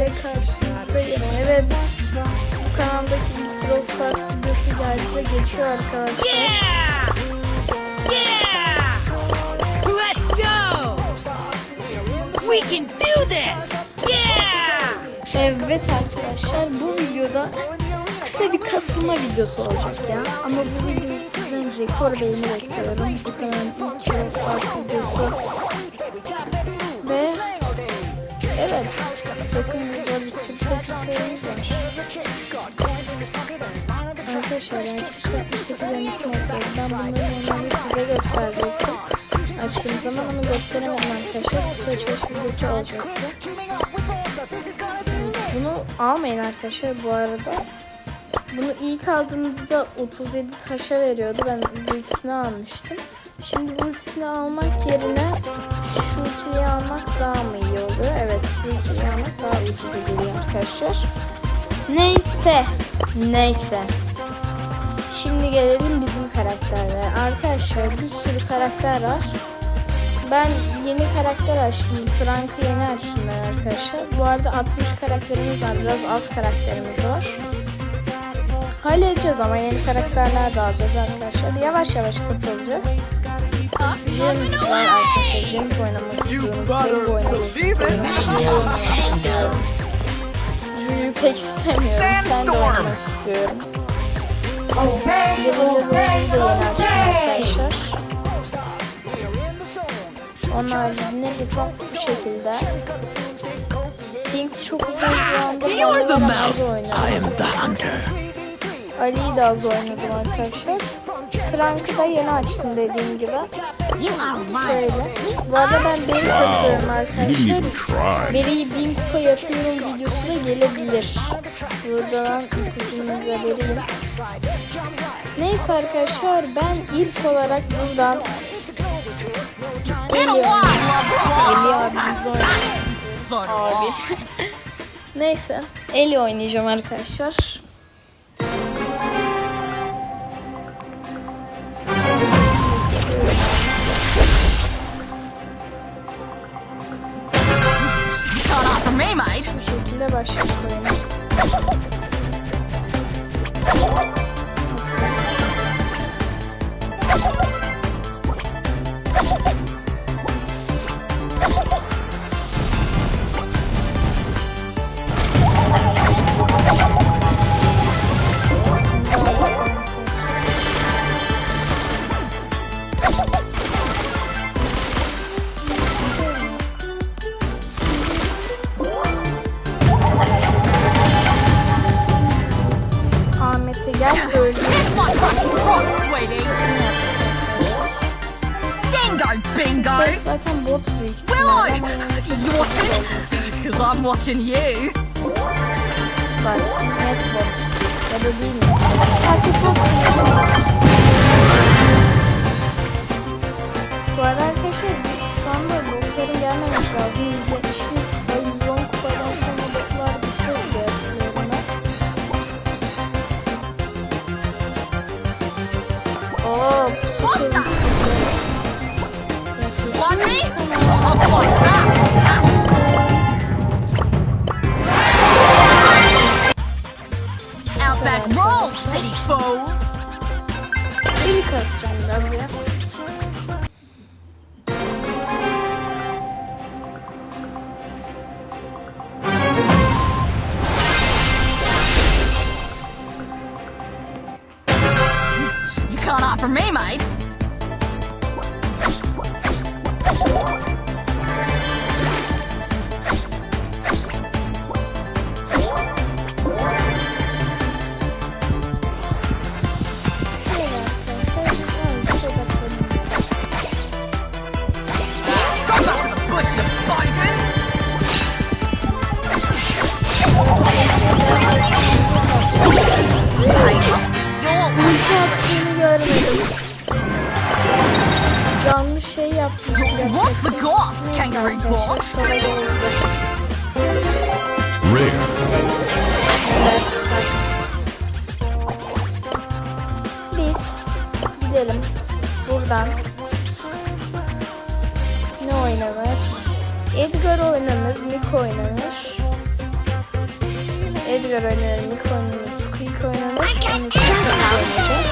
ile karşınızdayım. Evet. Bu kanaldaki Brawl Stars videosu geldi ve geçiyor arkadaşlar. Yeah! Yeah! Let's go! We can do this! Yeah! Evet arkadaşlar bu videoda kısa bir kasılma videosu olacak ya. Ama bu videoyu sizden rekor beğeni bekliyorum. Bu kanalın ilk Brawl Stars videosu. Ve evet burada bir sürü tekliflerimiz var. Arkadaşlar ben keşke 68 emesim olsaydı. Ben bunları normalde size gösterecektim. Açtığım zaman onu gösteremedim arkadaşlar. Açılış videosu olacaktı. Bunu almayın arkadaşlar bu arada. Bunu ilk aldığımızda 37 taşa veriyordu. Ben bu ikisini almıştım. Şimdi bu ikisini almak yerine şu ikiliyi almak daha mı iyi oluyor? Evet bu ikiliyi almak daha ucuz geliyor arkadaşlar. Neyse. Neyse. Şimdi gelelim bizim karakterlere. Arkadaşlar bir sürü karakter var. Ben yeni karakter açtım. Frank'ı yeni açtım ben arkadaşlar. Bu arada 60 karakterimiz var. Biraz az karakterimiz var. Halledeceğiz ama yeni karakterler de alacağız arkadaşlar. Yavaş yavaş katılacağız. Var arkadaşlar. Jim oynamak istiyorum. Save oynamak istiyorum. Julie'yi pek istemiyorum. Sen de oynamak istiyorum. Yeni açtım arkadaşlar. Onun haricinde hesap bu şekilde. Things çok uzun zamanda You're the Valorant'da mouse. I am the hunter. Ali'yi de az oynadım arkadaşlar. Trank'ı da yeni açtım dediğim gibi. Şöyle. Bu arada ben beri çekiyorum arkadaşlar. Beri'yi bin kupa yapıyorum videosu da gelebilir. Buradan ipucunu da vereyim. Neyse arkadaşlar ben ilk olarak buradan Eli Eli abimizi oynayacağım. Abi. Neyse Eli oynayacağım arkadaşlar. Şekilde başladık watching? Because I'm watching you. Bak net bot. Ya da değil mi? Artık bot. Bu arada arkadaşlar şu anda botların gelmemesi lazım. 170 city fool. Beni kasacağım biraz ya. You can't offer me, mate. Şöyle. Rare. Biz gidelim buradan. Ne oynanır? Edgar oynanır, Nick oynanır. Edgar oynarım, Nick oynarım, Squeak oynarım. Sonra oynayacağız.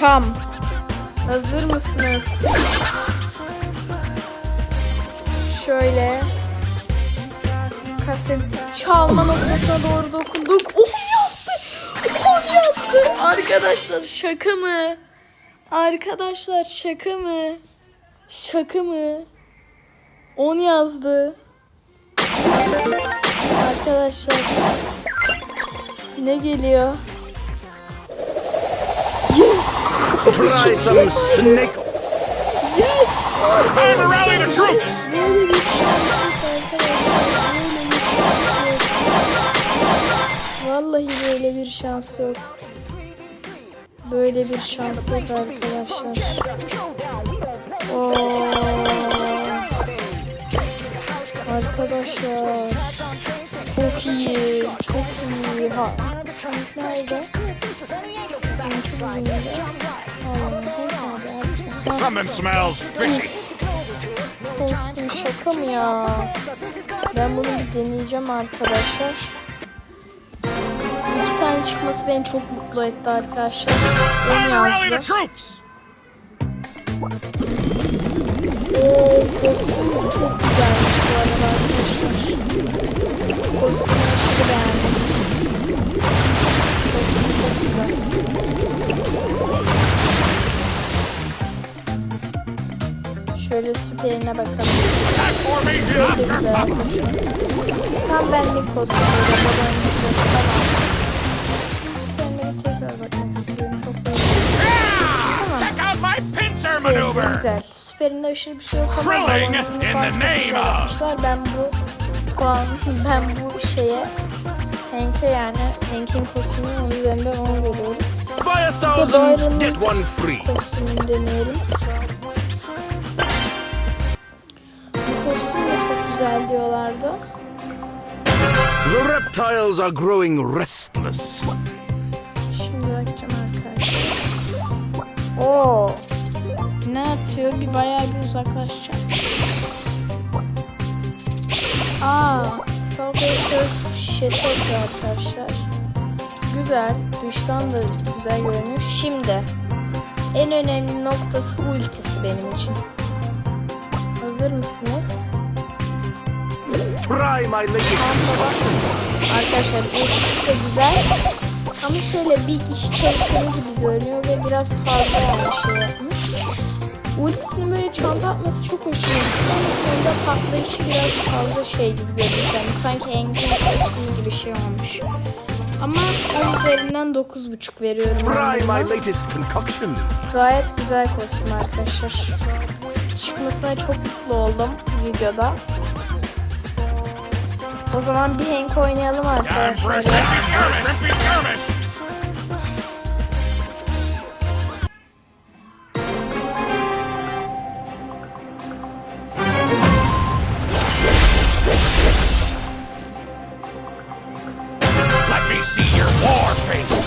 Konuşacağım. Hazır mısınız? Şöyle kaset çalma noktasına doğru dokunduk. 10 yazdı. 10 yazdı. Arkadaşlar şaka mı? Arkadaşlar şaka mı? Şaka mı? 10 yazdı. Arkadaşlar ne geliyor? Try some snake. Time to rally the troops! Vallahi böyle bir şans yok. Böyle bir şans yok arkadaşlar. Oo. Arkadaşlar. Çok iyi. Çok iyi. Ha. Nerede? Hank'i bulayım Something smells fishy. Kostüm şaka mı ya? Ben bunu bir deneyeceğim arkadaşlar. İki tane çıkması beni çok mutlu etti arkadaşlar. The yazdı. troops! Oo kostüm çok güzelmiş bu arada arkadaşlar. Kostümü aşırı beğendim. Kostüm çok güzel. Şöyle süperine bakalım. Da güzel. Tam benlik babanın Tamam. Bir tekrar bakmak istiyorum. Çok my pincer maneuver! Güzel. Süperinde aşırı bir şey yok ama yapmışlar. Ben bu puan, ben bu şeye Hank'e yani Hank'in kostümünün üzerinden 10 veriyorum. Buy a thousand, get one free. Kostümünü deneyelim. Kostüm de çok güzel diyorlardı. The reptiles are growing restless. Şimdi bakacağım arkadaşlar. Oo. Ne atıyor? Bir bayağı bir uzaklaşacağım. Aa, Salvator shit atıyor arkadaşlar. Güzel. Dıştan da güzel görünüyor. Şimdi en önemli noktası ultisi benim için. Hazır mısınız? Try my latest concoction. Arkadaşlar ultisi de güzel. Ama şöyle bir iş çalışıyor gibi görünüyor ve biraz fazla yani şey yapmış. Ultisinin böyle çanta atması çok hoşuma gitti ama sonunda patlayışı biraz fazla şey gibi görünüyor. Yani sanki Engin kostümü gibi şey olmuş. Ama 10 üzerinden 9.5 veriyorum. Try my latest concoction. Gayet güzel kostüm arkadaşlar. Çıkmasına çok mutlu oldum videoda. O zaman bir Hank oynayalım arkadaşlar. see your war face!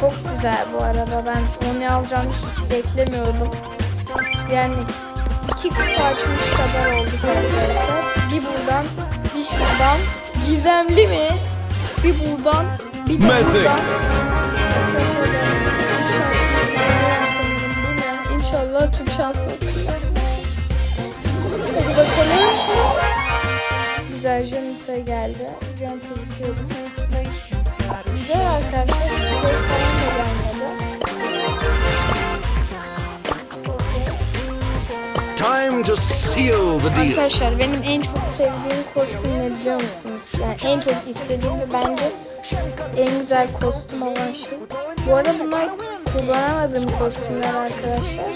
Çok güzel bu arada. Ben onu alacağımı hiç beklemiyordum. Yani iki kutu açmış kadar olduk arkadaşlar. Bir buradan, bir şuradan. Gizemli mi? Bir buradan, bir de Mythic. buradan. Arkadaşlar ben sanırım. Bu ne? İnşallah tüm. Hadi bakalım. Güzel Janit'a geldi. Janit'a izliyoruz. Güzel arkadaşlar. Time to seal the deal. Arkadaşlar benim en çok sevdiğim kostüm ne biliyor musunuz? Yani en çok istediğim ve bence en güzel kostüm olan şey. Bu arada bunlar kullanamadığım kostümler arkadaşlar.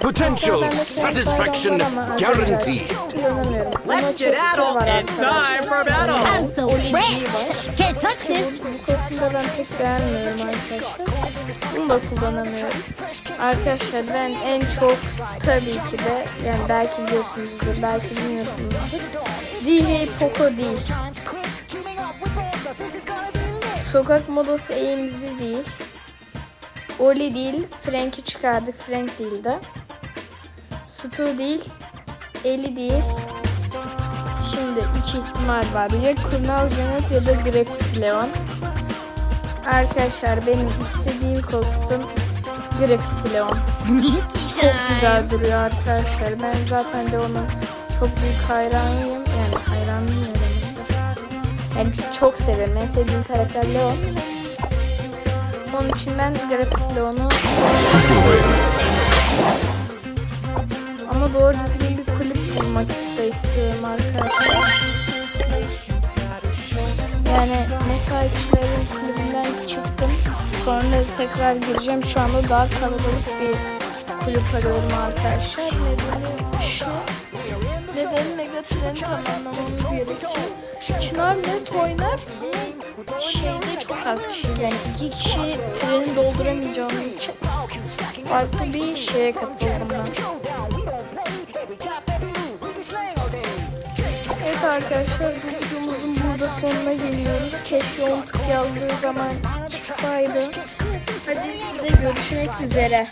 Potential satisfaction guaranteed. Let's get var It's time for battle. I'm so var. Can't touch this. Bu, de ben pek beğenmiyorum arkadaşlar. Bunu da kullanamıyorum. Arkadaşlar ben en çok tabii ki de yani belki biliyorsunuzdur belki bilmiyorsunuzdur. DJ Poco değil. Sokak modası eğimizi değil. Oli değil. Frank'i çıkardık. Frank değildi. Stu değil. Eli değil. Şimdi üç ihtimal var. Ya Kurnaz Janet ya da Graffiti Leon. Arkadaşlar benim istediğim kostüm Graffiti Leon. Çok güzel duruyor arkadaşlar. Ben zaten Leon'un çok büyük hayranıyım. Yani hayranıyım? Yani çok severim. En sevdiğim karakter Leon. Onun için ben Graffiti Leon'u ama doğru düzgün bir kulüp bulmak da istiyorum arkadaşlar. Yani mesai kişilerin kulübünden çıktım. Sonra tekrar gireceğim. Şu anda daha kalabalık bir kulüp arıyorum arkadaşlar. Nedeni şu. Nedeni Megatren'i tamamlamamız gerekiyor. Çınar net oynar. Şeyde çok az kişiyiz. Yani iki kişi treni dolduramayacağımız için farklı bir şeye katıldım ben. Arkadaşlar bu videomuzun burada sonuna geliyoruz. Keşke 10 tık yazdığı zaman çıksaydı. Hadi size görüşmek üzere.